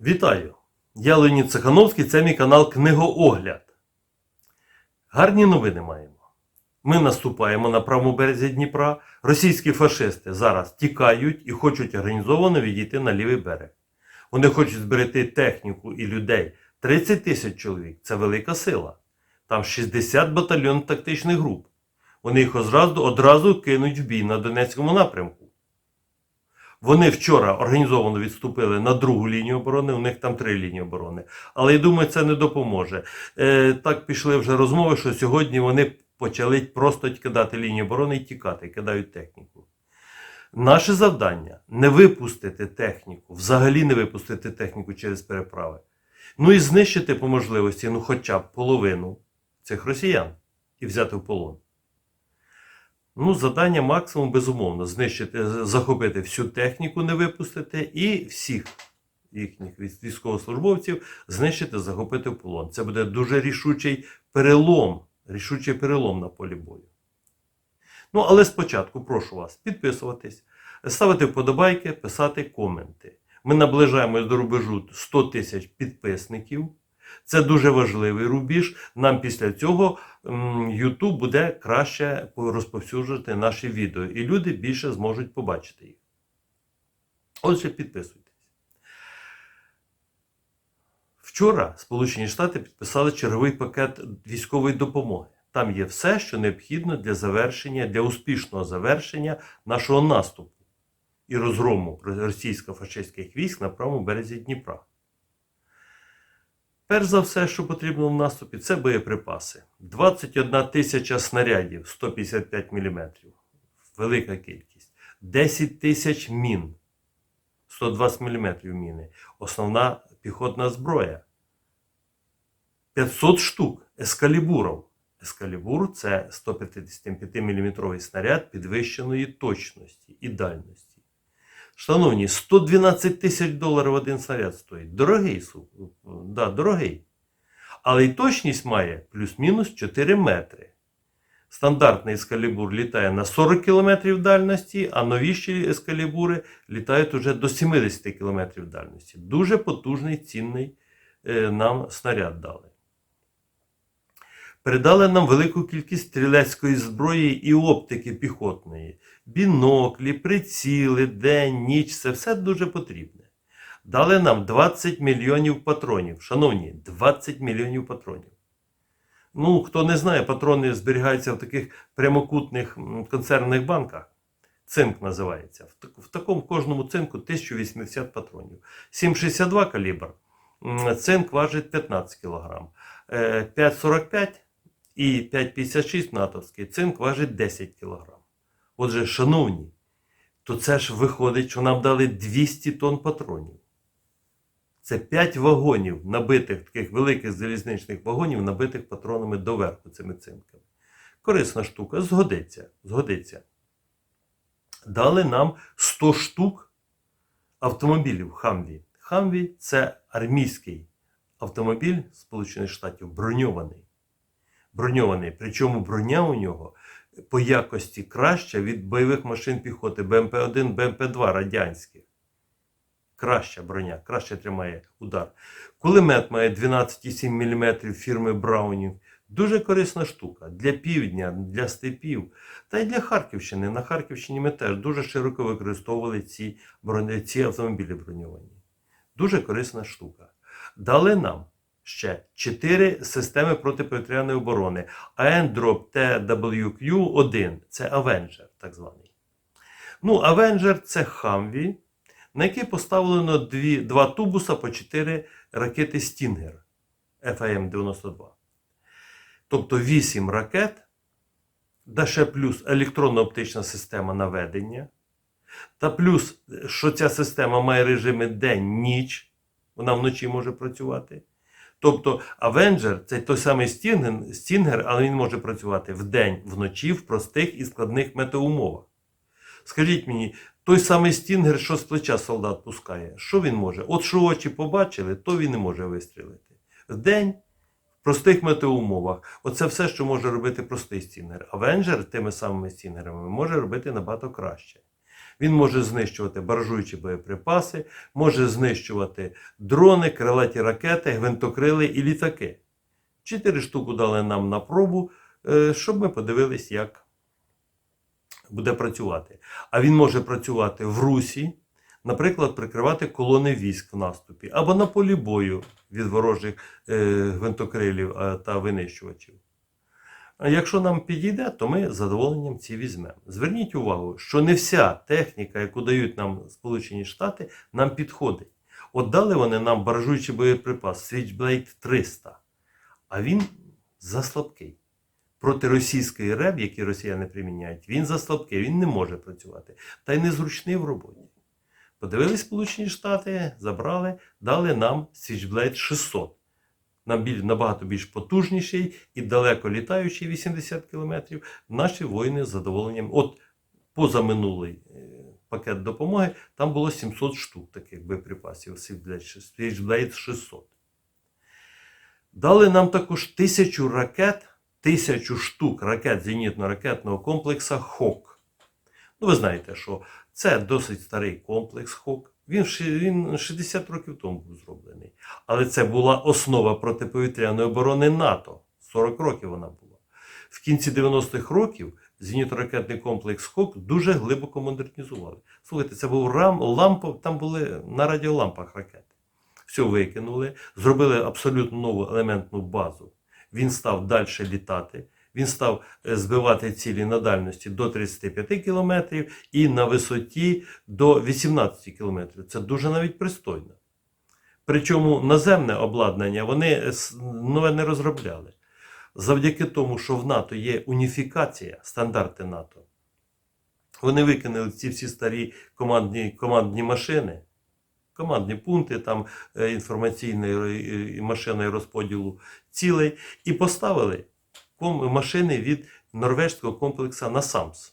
Вітаю! Я Леонід Цехановський, це мій канал Книгоогляд. Гарні новини маємо. Ми наступаємо на правому березі Дніпра. Російські фашисти зараз тікають і хочуть організовано відійти на лівий берег. Вони хочуть зберегти техніку і людей. 30 тисяч чоловік це велика сила. Там 60 батальйонів тактичних груп. Вони їх одразу, одразу кинуть в бій на Донецькому напрямку. Вони вчора організовано відступили на другу лінію оборони, у них там три лінії оборони. Але я думаю, це не допоможе. Е, так пішли вже розмови, що сьогодні вони почали просто кидати лінію оборони і тікати, кидають техніку. Наше завдання не випустити техніку, взагалі не випустити техніку через переправи. Ну і знищити по можливості, ну хоча б половину цих росіян і взяти в полон. Ну, завдання максимум, безумовно, знищити, захопити всю техніку, не випустити, і всіх їхніх військовослужбовців знищити, захопити в полон. Це буде дуже рішучий перелом, рішучий перелом на полі бою. Ну, але спочатку прошу вас підписуватись, ставити вподобайки, писати коменти. Ми наближаємось до рубежу 100 тисяч підписників. Це дуже важливий рубіж. Нам після цього YouTube буде краще розповсюджувати наші відео, і люди більше зможуть побачити їх. Отже, підписуйтесь. Вчора Сполучені Штати підписали черговий пакет військової допомоги. Там є все, що необхідно для завершення, для успішного завершення нашого наступу і розгрому російсько-фашистських військ на правому березі Дніпра. Перш за все, що потрібно в наступі, це боєприпаси. 21 тисяча снарядів 155 мм. Велика кількість. 10 тисяч мін. 120 мм міни. Основна піхотна зброя. 500 штук ескалібурів. Ескалібур це 155 мм снаряд підвищеної точності і дальності. Шановні, 112 тисяч доларів один снаряд стоїть. Дорогий, да, дорогий. Але й точність має плюс-мінус 4 метри. Стандартний ескалібур літає на 40 км дальності, а новіші ескалібури літають уже до 70 км дальності. Дуже потужний, цінний е, нам снаряд дали. Передали нам велику кількість стрілецької зброї і оптики піхотної. Біноклі, приціли, день, ніч це все дуже потрібне. Дали нам 20 мільйонів патронів. Шановні, 20 мільйонів патронів. Ну, хто не знає, патрони зберігаються в таких прямокутних консервних банках. Цинк називається. В, так- в такому кожному цинку 1080 патронів. 7,62 калібр. Цинк важить 15 кг. 5,45 і 5,56 натовський. Цинк важить 10 кг. Отже, шановні, то це ж виходить, що нам дали 200 тонн патронів. Це 5 вагонів, набитих таких великих залізничних вагонів, набитих патронами доверху цими цинками. Корисна штука, згодиться. згодиться. Дали нам 100 штук автомобілів Хамві. Хамві це армійський автомобіль Сполучених Штатів, броньований. Броньований. Причому броня у нього по якості краща від бойових машин піхоти БМП-1, БМП-2 радянських. Краща броня, краще тримає удар. Кулемет має 12,7 мм фірми Браунінг. Дуже корисна штука для півдня, для степів та й для Харківщини. На Харківщині ми теж дуже широко використовували ці, броня, ці автомобілі броньовані. Дуже корисна штука. Дали нам ще 4 системи протиповітряної оборони. АНДРОП TWQ-1 це Avenger, так званий. Ну, Avenger це Хамві, на який поставлено дві, два тубуса по 4 ракети Stinger FAM-92. Тобто 8 ракет, да ще плюс електронно-оптична система наведення. Та плюс, що ця система має режими день-ніч, вона вночі може працювати. Тобто Avenger це той самий Stinger, але він може працювати вдень, вночі, в простих і складних метеоумовах. Скажіть мені, той самий Стінгер, що з плеча солдат пускає, що він може? От що очі побачили, то він не може вистрілити. Вдень, в простих метеоумовах. Оце все, що може робити простий стінгер. Авенджер тими самими стінгерами може робити набагато краще. Він може знищувати баражуючі боєприпаси, може знищувати дрони, крилаті ракети, гвинтокрили і літаки. Чотири штуки дали нам на пробу, е, щоб ми подивились, як буде працювати. А він може працювати в русі, наприклад, прикривати колони військ в наступі, або на полі бою від ворожих е, гвинтокрилів е, та винищувачів. Якщо нам підійде, то ми з задоволенням ці візьмемо. Зверніть увагу, що не вся техніка, яку дають нам Сполучені Штати, нам підходить. От дали вони нам баражуючий боєприпас Switchblade 300, а він заслабкий. Проти російської РЕБ, які росіяни приміняють, він заслабкий, він не може працювати. Та й незручний в роботі. Подивились Сполучені Штати, забрали, дали нам Switchblade 600 нам біль- набагато більш потужніший і далеко літаючий 80 км, наші воїни з задоволенням. От позаминулий е, пакет допомоги, там було 700 штук таких боєприпасів Switchblade 600. Дали нам також тисячу ракет, тисячу штук ракет зенітно-ракетного комплексу ХОК. Ну, ви знаєте, що це досить старий комплекс ХОК. Він, він 60 років тому був зроблений. Але це була основа протиповітряної оборони НАТО. 40 років вона була. В кінці 90-х років зенітно-ракетний комплекс ХОК дуже глибоко модернізували. Слухайте, це був рам, лампов, там були на радіолампах ракети. Все викинули, зробили абсолютно нову елементну базу. Він став далі літати. Він став е, збивати цілі на дальності до 35 км і на висоті до 18 км. Це дуже навіть пристойно. Причому наземне обладнання вони е, нове не розробляли. Завдяки тому, що в НАТО є уніфікація, стандарти НАТО, вони викинули ці всі старі командні, командні машини, командні пункти там е, інформаційної машини розподілу цілей, і поставили машини від норвежського комплексу NASAMS.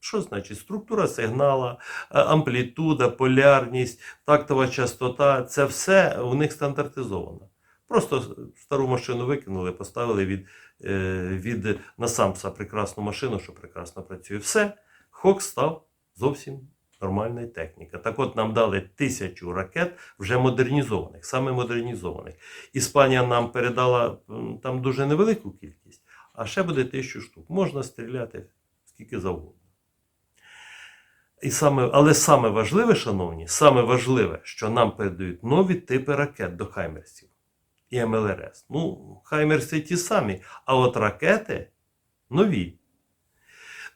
Що значить? Структура сигнала, е, амплітуда, полярність, тактова частота це все у них стандартизовано. Просто стару машину викинули, поставили від, е, від Насамса прекрасну машину, що прекрасно працює. Все, Хок став зовсім нормальна техніка. Так от нам дали тисячу ракет вже модернізованих, саме модернізованих. Іспанія нам передала там дуже невелику кількість, а ще буде тисячу штук. Можна стріляти скільки завгодно. І саме, але саме важливе, шановні, саме важливе, що нам передають нові типи ракет до Хаймерсів і МЛРС. Ну, Хаймерси ті самі, а от ракети нові.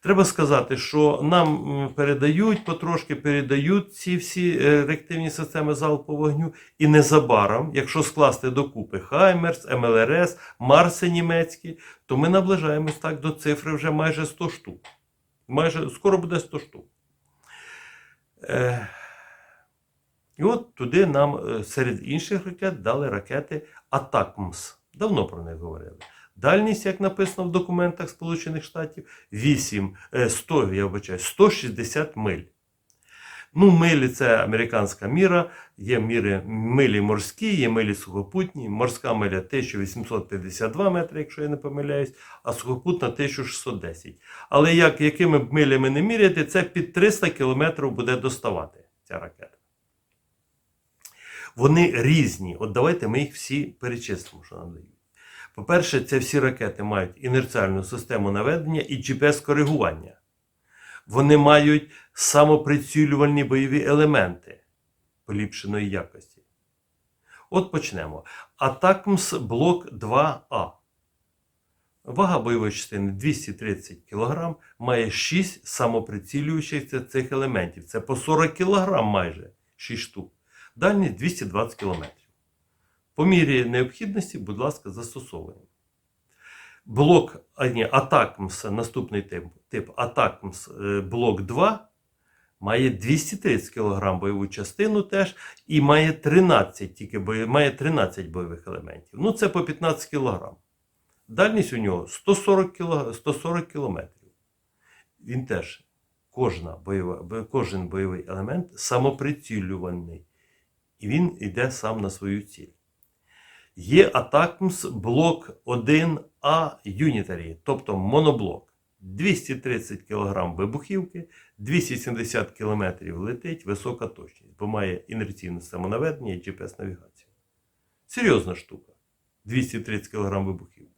Треба сказати, що нам передають, потрошки передають ці всі е, реактивні системи залпового вогню. І незабаром, якщо скласти докупи Хаймерс, МЛРС, Марси німецькі, то ми наближаємось так до цифри вже майже 100 штук. Майже скоро буде 100 штук. Е, І от туди нам е, серед інших ракет дали ракети Атакмс. Давно про них говорили. Дальність, як написано в документах Сполучених Штатів, 8, е, 100, я вибачаю, 160 миль. Ну, милі це американська міра, є міри милі морські, є милі сухопутні. Морська миля 1852 метри, якщо я не помиляюсь, а сухопутна 1610. Але як, якими б милями не міряти, це під 300 кілометрів буде доставати ця ракета. Вони різні. От давайте ми їх всі перечислимо, що нам дають. По-перше, це всі ракети мають інерціальну систему наведення і GPS-коригування. Вони мають самоприцілювальні бойові елементи поліпшеної якості. От почнемо. Атакмс блок 2А. Вага бойової частини 230 кг, має 6 самоприцілюючих цих елементів. Це по 40 кг майже 6 штук. Дальність 220 км. По мірі необхідності, будь ласка, застосовуємо. Блок а, ні, Атакмс, наступний тип, тип Атакмс е, блок 2 має 230 кг бойову частину теж і має 13 тільки має 13 бойових елементів. Ну, це по 15 кг. Дальність у нього 140 кг, 140 км. Він теж кожна бойова, кожен бойовий елемент самоприцілюваний. І він йде сам на свою ціль. Є Атакмс блок 1А Unitary, тобто моноблок. 230 кг вибухівки, 270 км летить висока точність, бо має інерційне самонаведення і GPS-навігацію. Серйозна штука. 230 кг вибухів.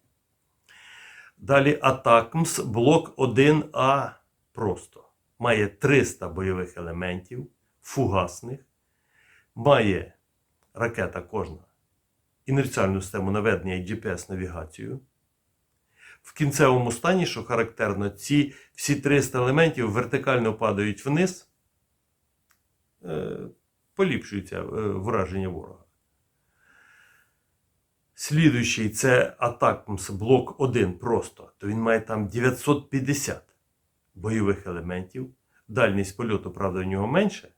Далі Атакмс блок 1А просто. Має 300 бойових елементів, фугасних, має ракета кожна інерціальну систему наведення і GPS-навігацію. В кінцевому стані, що характерно, ці всі 300 елементів вертикально падають вниз, е, поліпшується е, враження ворога. Слідуючий це Атакмс блок 1 просто, то він має там 950 бойових елементів. Дальність польоту, правда, в нього менше,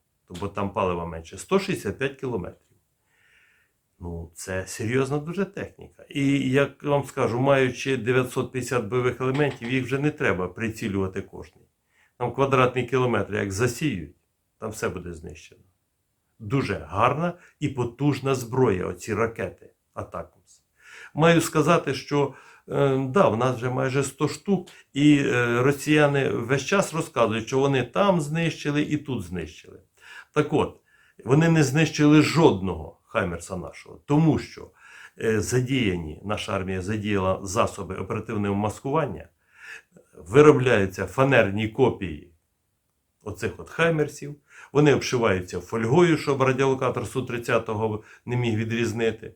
бо там палива менше 165 кілометрів. Ну, це серйозна дуже техніка. І як вам скажу, маючи 950 бойових елементів, їх вже не треба прицілювати кожний. Там квадратний кілометр, як засіють, там все буде знищено. Дуже гарна і потужна зброя, оці ракети Атакмс. Маю сказати, що е, да, в нас вже майже 100 штук, і е, росіяни весь час розказують, що вони там знищили і тут знищили. Так от, вони не знищили жодного Хаймерса нашого, тому що е, задіяні, наша армія задіяла засоби оперативного маскування, виробляються фанерні копії оцих от Хаймерсів, вони обшиваються фольгою, щоб радіолокатор Су-30 не міг відрізнити.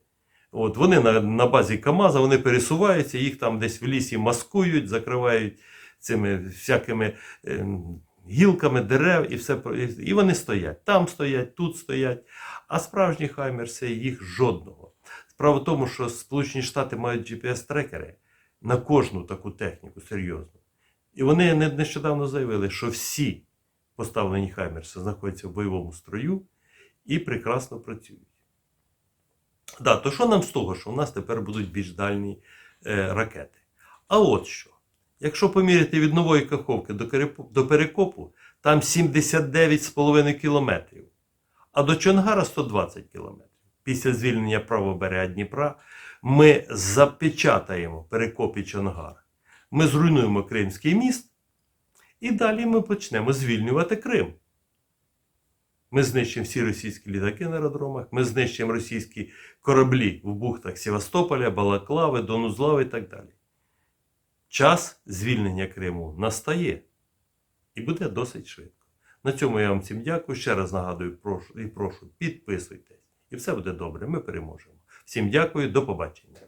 От, вони на, на базі КАМАЗа вони пересуваються, їх там десь в лісі маскують, закривають цими всякими ем, гілками дерев і все. і- вони стоять. Там стоять, тут стоять. А справжні Хаймерси їх жодного. Справа в тому, що Сполучені Штати мають GPS-трекери на кожну таку техніку серйозну. І вони нещодавно заявили, що всі поставлені Хаймерси знаходяться в бойовому строю і прекрасно працюють. Да, то що нам з того, що у нас тепер будуть більш дальні е, ракети? А от що. Якщо поміряти від нової Каховки до, Перекопу, там 79,5 кілометрів, а до Чонгара 120 кілометрів. Після звільнення правоберега Дніпра ми запечатаємо Перекоп і Чонгар. Ми зруйнуємо Кримський міст, і далі ми почнемо звільнювати Крим. Ми знищимо всі російські літаки на аеродромах, ми знищимо російські кораблі в бухтах Севастополя, Балаклави, Донузлави і так далі. Час звільнення Криму настає і буде досить швидко. На цьому я вам всім дякую. Ще раз нагадую прошу, і прошу, підписуйтесь. І все буде добре. Ми переможемо. Всім дякую, до побачення.